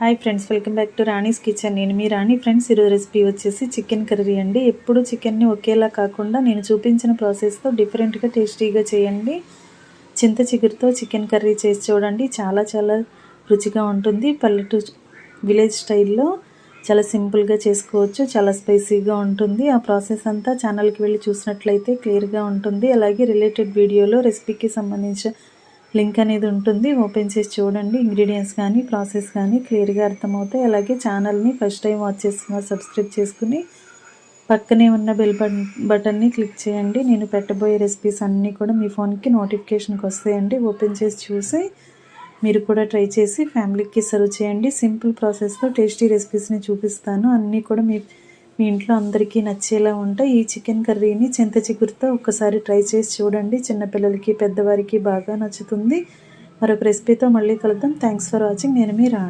Hi friends welcome back to Rani's kitchen నేను మీ Rani. Friends ఈరోజు రెసిపీ వచ్చేసి చికెన్ కర్రీ అండి. ఎప్పుడు చికెన్ని ఒకేలా కాకుండా నేను చూపించిన ప్రాసెస్తో డిఫరెంట్గా టేస్టీగా చేయండి. చింత చిగురుతో చికెన్ కర్రీ చేసి చూడండి. చాలా చాలా రుచిగా ఉంటుంది. పల్లెటూరు విలేజ్ స్టైల్లో చాలా సింపుల్గా చేసుకోవచ్చు. చాలా స్పైసీగా ఉంటుంది. ఆ ప్రాసెస్ అంతా ఛానల్కి వెళ్ళి చూసినట్లయితే క్లియర్గా ఉంటుంది. అలాగే రిలేటెడ్ వీడియోలో రెసిపీకి సంబంధించిన లింక్ అనేది ఉంటుంది. ఓపెన్ చేసి చూడండి. ఇంగ్రీడియంట్స్ కానీ ప్రాసెస్ కానీ క్లియర్గా అర్థమవుతాయి. అలాగే ఛానల్ని ఫస్ట్ టైం వాచ్ చేస్తున్న సబ్స్క్రైబ్ చేసుకుని పక్కనే ఉన్న బెల్ బటన్ని క్లిక్ చేయండి. నేను పెట్టబోయే రెసిపీస్ అన్నీ కూడా మీ ఫోన్కి నోటిఫికేషన్కి వస్తాయండి. ఓపెన్ చేసి చూసి మీరు కూడా ట్రై చేసి ఫ్యామిలీకి సర్వ్ చేయండి. సింపుల్ ప్రాసెస్తో టేస్టీ రెసిపీస్ని చూపిస్తాను. అన్నీ కూడా మీ మీ ఇంట్లో అందరికీ నచ్చేలా ఉంటాయి ఈ చికెన్ కర్రీని చింత చిగురుతో ఒక్కసారి ట్రై చేసి చూడండి. చిన్నపిల్లలకి పెద్దవారికి బాగా నచ్చుతుంది. మరొక రెసిపీతో మళ్ళీ కలుద్దాం. థ్యాంక్స్ ఫర్ వాచింగ్ నేను మీ రా